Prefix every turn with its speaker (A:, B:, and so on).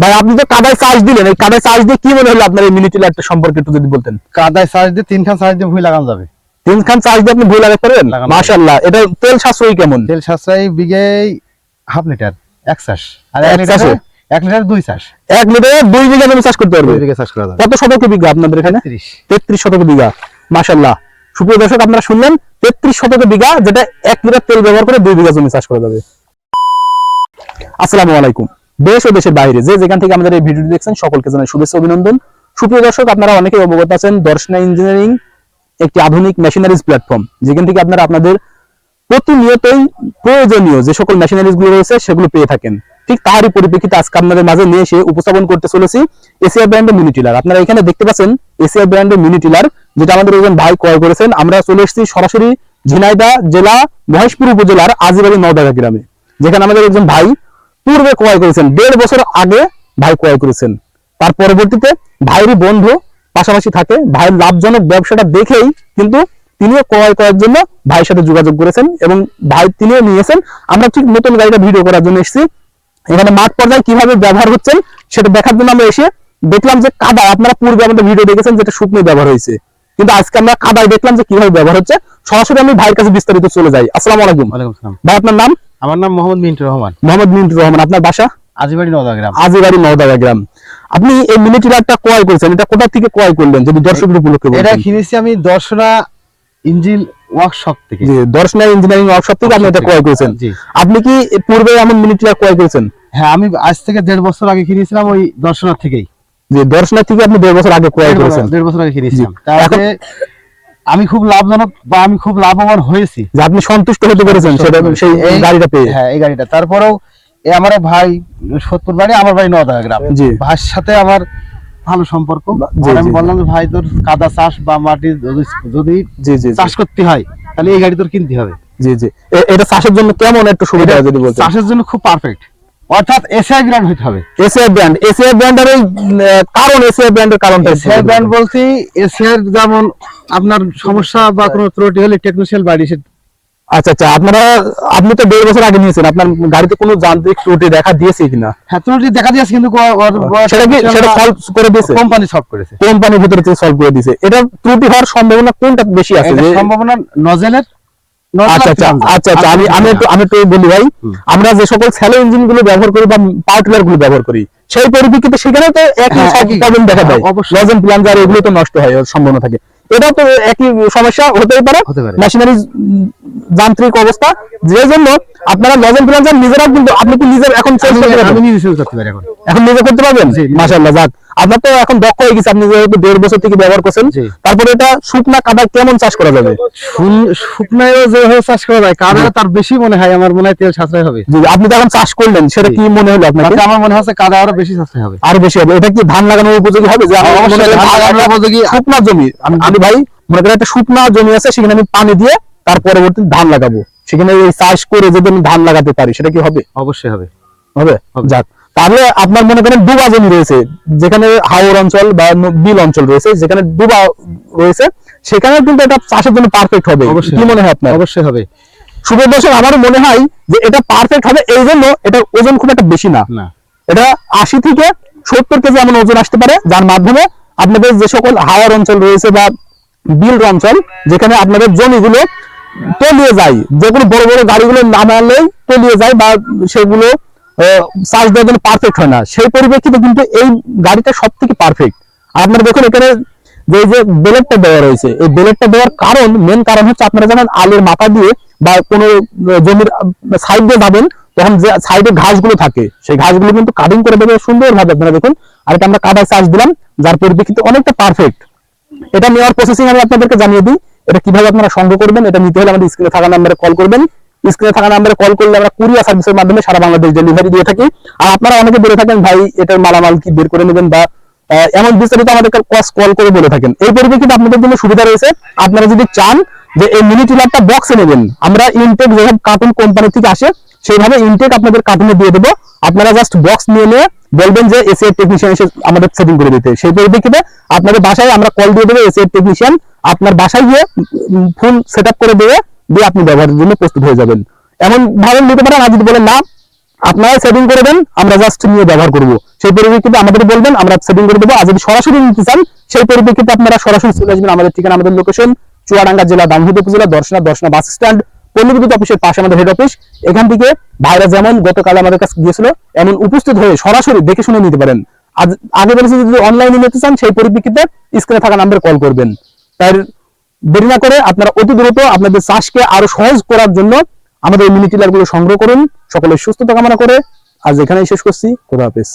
A: ভাই আপনি তো কাদায় চার্জ দিলেন। এই কাদায় চার্জ দিয়ে কি মনে হলো আপনার এই মিনি টিলারটা সম্পর্কে একটু যদি বলতেন?
B: কাদায় চার্জ দিয়ে তিন খান চার্জ দিয়ে ভুই লাগানো যাবে।
A: তিন খান চার্জ দিয়ে আপনি ভুল লাগাতে পারবেন? মাশাআল্লাহ। এটা তেল সাশ্রয়ী কেমন?
B: তেল সাশ্রয় বিঘে হাফ লিটার এক চাষ আর
A: এক
B: এক এক লিটার দুই চাষ
A: এক লিটারে দুই বিঘা জমি চাষ করতে পারবে
B: দুই বিঘে চাষ করা যাবে।
A: কত শতক বিঘা আপনাদের এখানে?
B: তিরিশ
A: তেত্রিশ শতক বিঘা। মাশাল্লাহ সুপ্রিয় দর্শক আপনারা শুনলেন তেত্রিশ শতক বিঘা যেটা এক লিটার তেল ব্যবহার করে দুই বিঘা জমি চাষ করা যাবে। আসসালামু আলাইকুম। দেশ ও দেশের বাইরে। যে যেখান থেকে আমাদের এই ভিডিওটি দেখছেন, সকলকে জানাই শুভেচ্ছা অভিনন্দন। সুপ্রিয় দর্শক, আপনারা অনেকেই অবগত আছেন, দর্শনা ইঞ্জিনিয়ারিং একটি আধুনিক মেশিনারিজ প্ল্যাটফর্ম যেখান থেকে আপনারা আপনাদের প্রতিনিয়তই প্রয়োজনীয় যে সকল মেশিনারিজগুলো রয়েছে, সেগুলো পেয়ে থাকেন। ঠিক তারই পরিপ্রেক্ষিতে আজকে আপনাদের মাঝে নিয়ে এসে উপস্থাপন করতে চলেছি এসিআই ব্র্যান্ডের মিনি টিলার আপনারা এখানে দেখতে পাচ্ছেন এসিআই ব্র্যান্ডের মিনি টিলার যেটা আমাদের একজন ভাই ক্রয় করেছেন। আমরা চলে এসেছি সরাসরি ঝিনাইদা জেলা মহেশপুর উপজেলার আজিবাড়ি নওদাগা গ্রামে, যেখানে আমাদের একজন ভাই পূর্বে ক্রয় করেছেন দেড় বছর আগে ভাই ক্রয় করেছেন। তার পরবর্তীতে ভাইয়েরই বন্ধু পাশাপাশি থাকে। ভাইয়ের লাভজনক ব্যবসাটা দেখেই কিন্তু তিনিও ক্রয় করার জন্য ভাইয়ের সাথে যোগাযোগ করেছেন এবং ভাই তিনিও নিয়েছেন। আমরা ঠিক নতুন গাড়িটা ভিডিও করার জন্য এসেছি। এখানে মাঠ পর্যায়ে কীভাবে ব্যবহার হচ্ছেন সেটা দেখার জন্য আমরা এসে দেখলাম যে কাদা আপনারা পূর্বে আমাদের ভিডিও দেখেছেন যেটা শুকনো ব্যবহার হয়েছে। কিন্তু আজকে আমরা কাদায় দেখলাম যে কীভাবে ব্যবহার হচ্ছে। সরাসরি আমি ভাইয়ের কাছে বিস্তারিত চলে যাই। আসসালামু আলাইকুম। ভাই আপনার নাম?
B: আমার নাম মোহাম্মদ মিন্টু রহমান।
A: মোহাম্মদ মিন্টুর রহমান আপনার বাসা?
B: আজিবাড়ি নদা গ্রাম
A: আজিবাড়ি নওদাগা গ্রাম। আপনি এই মিনি টিলারটা ক্রয় করেছেন এটা কোথা থেকে ক্রয় করলেন যদি দর্শক উপলক্ষে
B: এটা কিনেছি আমি দর্শনা ইঞ্জিন ওয়ার্কশপ থেকে।
A: জি দর্শনা ইঞ্জিনিয়ারিং ওয়ার্কশপ থেকে আপনি এটা ক্রয় করেছেন। আপনি কি পূর্বে এমন মিনি টিলার ক্রয় করেছেন?
B: হ্যাঁ আমি আজ থেকে দেড় বছর আগে কিনেছিলাম ওই দর্শনা থেকেই।
A: যে দর্শনা থেকে আপনি দেড় বছর আগে ক্রয় করেছেন।
B: দেড় বছর আগে কিনেছিলাম। তারপরে আমি খুব লাভজনক বা আমি খুব লাভবান হয়েছি।
A: যে আপনি সন্তুষ্ট হতে পেরেছেন সেটা সেই গাড়িটা পেয়ে।
B: হ্যাঁ এই গাড়িটা। তারপরেও এই আমার ভাই সত্তর বাড়ি আমার বাড়ি নদা গ্রাম।
A: জি।
B: ভাইয়ের সাথে আমার ভালো সম্পর্ক। আমি বললাম যে ভাই তোর কাদা চাষ বা মাটি যদি- যদি
A: জি জি জি,
B: চাষ করতে হয় তাহলে এই গাড়ি তোর কিনতে হবে।
A: জি জি। এটা চাষের জন্য কেমন একটু সুবিধা যদি বলতেন?
B: চাষের জন্য খুব পারফেক্ট অর্থাৎ এসআই ব্র্যান্ড হতে হবে।
A: এসিআই ব্র্যান্ড এসিআই ব্র্যান্ডের কারণ এসিআই ব্র্যান্ডের কারণটা
B: এসআই ব্র্যান্ড বলতে এসআই যেমন আপনার সমস্যা বা কোনো ত্রুটি হলে টেকনিশিয়াল বাড়ি
A: আচ্ছা আচ্ছা আপনারা আপনি তো দেড় বছর আগে নিয়েছেন আপনার গাড়িতে কোনো যান্ত্রিক ত্রুটি দেখা দিয়েছে কিনা?
B: হ্যাঁ ত্রুটি দেখা দিয়েছে কিন্তু
A: সেটা কি সেটা সলভ করে দিয়েছে?
B: কোম্পানি সলভ করেছে।
A: কোম্পানির ভিতরে সলভ করে দিয়েছে এটা ত্রুটি হওয়ার সম্ভাবনা কোনটা বেশি আছে?
B: সম্ভাবনা নজেলের নজেল
A: আচ্ছা আচ্ছা আচ্ছা আচ্ছা আমি আমি একটু আমি একটু বলি ভাই। আমরা যে সকল স্যালো ইঞ্জিনগুলো ব্যবহার করি বা পাওয়ারগুলো ব্যবহার করি সেই পরিপ্রেক্ষিতে সেখানে তো একই
B: হ্যাঁ,
A: সব
B: একই।
A: প্রবলেম দেখা দেয়।
B: হ্যাঁ,
A: লজেন প্লাঞ্জার এগুলো তো নষ্ট হয় সম্ভাবনা থাকে। এটা তো একই সমস্যা হতেই পারে। মেশিনারি যান্ত্রিক অবস্থা। যে জন্য আপনারা লজেন প্লাঞ্জার নিজেরা কিন্তু আপনি কি নিজের এখন চেঞ্জ করতে পারবেন?
B: এখন।
A: এখন নিজে করতে পারবেন? মাশাআল্লাহ যাক। আপনার তো এখন দক্ষ হয়ে গেছে আপনি যেহেতু দেড় বছর থেকে ব্যবহার করছেন তারপরে এটা শুকনা কাদা কেমন চাষ করা যাবে?
B: শুকনায়ও যেভাবে চাষ করা যায় কারণ তার বেশি মনে হয় আমার মনে হয় তেল সাশ্রয় হবে।
A: জি আপনি তো এখন চাষ করলেন সেটা কি মনে হলো আপনাকে?
B: তাতে আমার মনে হচ্ছে কাদা আরও বেশি সাশ্রয় হবে।
A: আরও বেশি হবে এটা কি ধান লাগানোর উপযোগী হবে? যে আমার
B: উপযোগী।
A: শুকনা জমি আমি ভাই মনে করেন একটা শুকনা জমি আছে সেখানে আমি পানি দিয়ে তার পরবর্তী ধান লাগাবো। সেখানে এই চাষ করে যদি আমি ধান লাগাতে পারি সেটা কি হবে?
B: অবশ্যই হবে?
A: হবে। যাক। তাহলে আপনার মনে করেন ডুবা জমি রয়েছে যেখানে হাওর অঞ্চল বা বিল অঞ্চল রয়েছে যেখানে ডুবা রয়েছে সেখানে কিন্তু এটা চাষের জন্য পারফেক্ট হবে। কি মনে হয় আপনার?
B: অবশ্যই হবে।
A: আমারও মনে হয় যে এটা পারফেক্ট হবে এই জন্য এটা ওজন খুব একটা বেশি না। এটা আশি থেকে সত্তর কেজি এমন ওজন আসতে পারে যার মাধ্যমে আপনাদের যে সকল হাওয়ার অঞ্চল রয়েছে বা বিল অঞ্চল যেখানে আপনাদের জমিগুলো তলিয়ে যায় যেগুলো বড় বড় গাড়িগুলো নামালেই তলিয়ে যায় বা সেগুলো চার্জ দেওয়ার জন্য পারফেক্ট হয় না। সেই পরিপ্রেক্ষিতে কিন্তু এই গাড়িটা সব থেকে পারফেক্ট আপনারা দেখুন এখানে যে যে বেলেটটা দেওয়া রয়েছে, এই বেলেটটা দেওয়ার কারণ মেন কারণ হচ্ছে আপনারা জানেন আলের মাথা দিয়ে বা কোনো জমির সাইড দিয়ে যাবেন, তখন যে সাইডে ঘাসগুলো থাকে, সেই ঘাসগুলো কিন্তু কাটিং করে দেবে সুন্দরভাবে আপনারা দেখুন। আর এটা আমরা কাদায় চার্জ দিলাম, যার পরিপ্রেক্ষিতে অনেকটা পারফেক্ট এটা নেওয়ার প্রসেসিং আমি আপনাদেরকে জানিয়ে দিই, এটা কীভাবে আপনারা সংগ্রহ করবেন, এটা নিতে হলে আমাদের স্ক্রিনে থাকা নাম্বারে কল করবেন। স্ক্রিনে থাকা নাম্বারে কল করলে আমরা কুরিয়ার সার্ভিসের মাধ্যমে সারা বাংলাদেশ ডেলিভারি দিয়ে থাকি। আর আপনারা অনেকে বলে থাকেন, ভাই, এটার মালামাল কি বের করে নেবেন? বা এমন বিস্তারিত আমাদেরকে কল করে বলে থাকেন। এই পরিপ্রেক্ষিতে আপনাদের জন্য সুবিধা রয়েছে। আপনারা যদি চান যে এই মিনি টিলারটা বক্সে নেবেন, আমরা ইনটেক যেভাবে কার্টুন কোম্পানি থেকে আসে, সেইভাবে ইনটেক আপনাদের কার্টুনে দিয়ে দেবো। আপনারা জাস্ট বক্স নিয়ে নিয়ে বলবেন যে এসি টেকনিশিয়ান এসে আমাদের সেটিং করে দিতে। সেই পরিপ্রেক্ষিতে আপনাদের বাসায় আমরা কল দিয়ে দেবো এসি এর টেকনিশিয়ান আপনার বাসায় গিয়ে ফুল সেট করে দেবে দিয়ে আপনি ব্যবহারের জন্য প্রস্তুত হয়ে যাবেন। এমন ভাবে নিতে পারেন, আর যদি বলেন না, আপনারা সেটিং করে দেন, আমরা জাস্ট নিয়ে ব্যবহার করব। সেই পরিপ্রেক্ষিতে আমাদের বলবেন, আমরা সেটিং করে দেবো। আর যদি সরাসরি নিতে চান, সেই পরিপ্রেক্ষিতে আপনারা সরাসরি চলে আসবেন আমাদের ঠিকানা, আমাদের লোকেশন চুয়াডাঙ্গা জেলা দামহিদ উপজেলা, দর্শনা দর্শনা বাস স্ট্যান্ড পল্লী বিদ্যুৎ অফিসের পাশে আমাদের হেড অফিস এখান থেকে ভাইরা যেমন গতকাল আমাদের কাছে গিয়েছিল, এমন উপস্থিত হয়ে সরাসরি দেখে শুনে নিতে পারেন। আগে বলেছি যদি অনলাইনে নিতে চান, সেই পরিপ্রেক্ষিতে স্ক্রিনে থাকা নাম্বারে কল করবেন। তাই দেরি না করে আপনারা অতি দ্রুত আপনাদের চাষকে আরও সহজ করার জন্য আমাদের মিনি টিলারগুলো সংগ্রহ করুন। সকলের সুস্থতা কামনা করে আজ এখানেই শেষ করছি। খোদা হাফেজ।